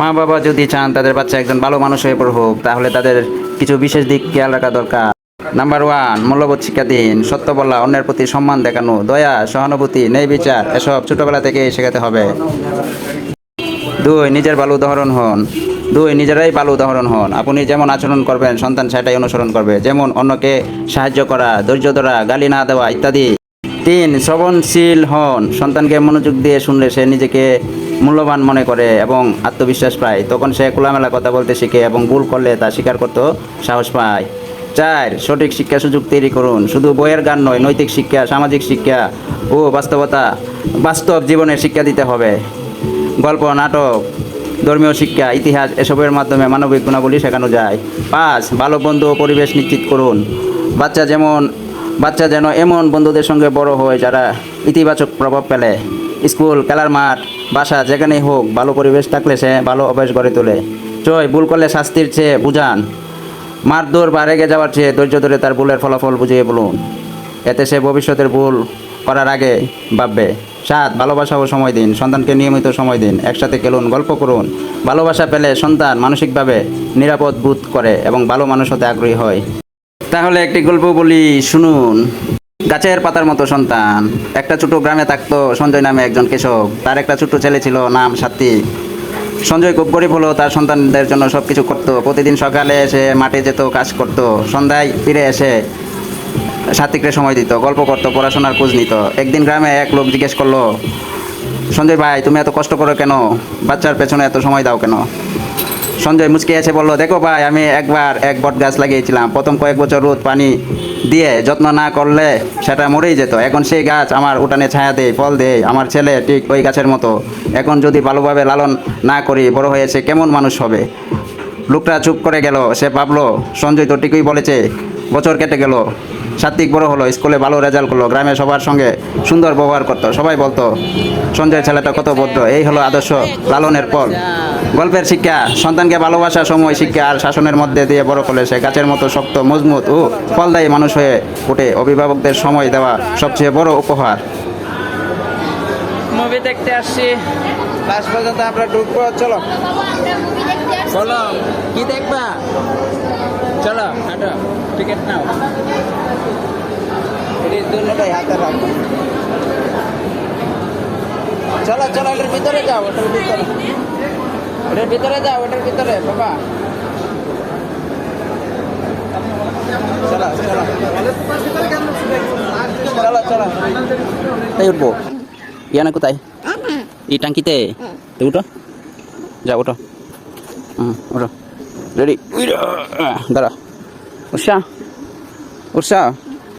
মা বাবা যদি চান তাদের বাচ্চা একজন ভালো মানুষ হয়ে পড়ুক, তাহলে তাদের কিছু বিশেষ দিক খেয়াল রাখা দরকার। নাম্বার ওয়ান মূল্যবোধ শিক্ষা দিন। সত্য বলা, অন্যের প্রতি সম্মান দেখানো, দয়া, সহানুভূতি, ন্যায় বিচার, এসব ছোটবেলা থেকে শেখাতে হবে। দুই, নিজের ভালো উদাহরণ হন। দুই, নিজেরাই ভালো উদাহরণ হন। আপনি যেমন আচরণ করবেন, সন্তান সেটাই অনুসরণ করবে। যেমন অন্যকে সাহায্য করা, ধৈর্য ধরা, গালি না দেওয়া ইত্যাদি। তিন, শ্রবণশীল হন। সন্তানকে মনোযোগ দিয়ে শুনলে সে নিজেকে মূল্যবান মনে করে এবং আত্মবিশ্বাস পায়। তখন সে খোলামেলা কথা বলতে শিখে এবং ভুল করলে তা স্বীকার করতেও সাহস পায়। চার, সঠিক শিক্ষা সুযোগ তৈরি করুন। শুধু বইয়ের গান নয়, নৈতিক শিক্ষা, সামাজিক শিক্ষা ও বাস্তবতা, বাস্তব জীবনের শিক্ষা দিতে হবে। গল্প, নাটক, ধর্মীয় শিক্ষা, ইতিহাস এসবের মাধ্যমে মানবিক গুণাবলী শেখানো যায়। পাঁচ, ভালো বন্ধু ও পরিবেশ নিশ্চিত করুন। বাচ্চা যেমন বাচ্চা যেন এমন বন্ধুদের সঙ্গে বড় হয় যারা ইতিবাচক প্রভাব ফেলে। স্কুল, খেলার মাঠ, বাসা যেখানেই হোক, ভালো পরিবেশ থাকলে সে ভালো অভ্যাস গড়ে তোলে। চয় ভুল করলে শাস্তির চেয়ে বুঝান। মারধর বা রেগে যাওয়ার চেয়ে ধৈর্য ধরে তার ভুলের ফলাফল বুঝিয়ে বলুন। এতে সে ভবিষ্যতের ভুল করার আগে ভাববে সাত ভালোবাসা ও সময় দিন, সন্তানকে নিয়মিত সময় দিন, একসাথে খেলুন, গল্প করুন। ভালোবাসা পেলে সন্তান মানসিকভাবে নিরাপদ বোধ করে এবং ভালো মানুষ হতে আগ্রহী হয়। তাহলে একটি গল্প বলি, শুনুন। গাছের পাতার মতো সন্তান। একটা ছোট গ্রামে থাকতো সঞ্জয় নামে একজন কৃষক তার একটা ছোট্ট ছেলে ছিল, নাম সাত্বিক সঞ্জয় খুব গরিব হলো, তার সন্তানদের জন্য সব কিছু করতো। প্রতিদিন সকালে এসে মাঠে যেত, কাজ করতো। সন্ধ্যায় ফিরে এসে সাত্বিকরে সময় দিত, গল্প করতো, পড়াশোনার খোঁজ নিত। একদিন গ্রামে এক লোক জিজ্ঞেস করল সঞ্জয় ভাই, তুমি এত কষ্ট করো কেন? বাচ্চার পেছনে এত সময় দাও কেন? সঞ্জয় মুচকে এসে বলল, দেখো ভাই, আমি একবার এক বট গাছ লাগিয়েছিলাম। প্রথম কয়েক বছর রোদ পানি দিয়ে যত্ন না করলে সেটা মরেই যেত। এখন সেই গাছ আমার উঠানে ছায়া দেয়, ফল দেয়। আমার ছেলে ঠিক ওই গাছের মতো। এখন যদি ভালোভাবে লালন না করি, বড় হয়েছে কেমন মানুষ হবে? লোকটা চুপ করে গেল। সে ভাবলো সঞ্জয় তো ঠিকই বলেছে বছর কেটে গেল। সাত্বিক বড় হলো স্কুলে ভালো রেজাল্ট করল গ্রামে সবার সঙ্গে সুন্দর ব্যবহার করতো সবাই বলতো সঞ্জয় ছেলেটা কত ভদ্র এই হলো আদর্শ লালনের ফল গল্পের শিক্ষা সন্তানকে ভালোবাসা সময় শিক্ষা আর শাসনের মধ্যে দিয়ে বড় করলে সে গাছের মতো শক্ত মজবুত ও ফলদায়ী মানুষ হয়ে ওঠে। অভিভাবকদের সময় দেওয়া সবচেয়ে বড় উপহার। মুভি দেখতে আসছি। লাস্ট পর্যন্ত আমরা ঢুকবো চলো। বলো কি দেখবা? চলো হাঁটো টিকিট নাও। এটি দুটাই হাতে রাখো। চলো চলো এটার ভিতরে যাও ওটার ভিতরে। ওটার ভিতরে যাও ওটার ভিতরে বাবা। চলো চলো। চলো চলো। তাই উঠবো। ইয়ানা কোথায়? এই টাঙ্কিতে? তো উঠো। যা উঠো। ಹ್ಞೂ ನೋಡು ರೆಡಿ ದರ. ವರ್ಷ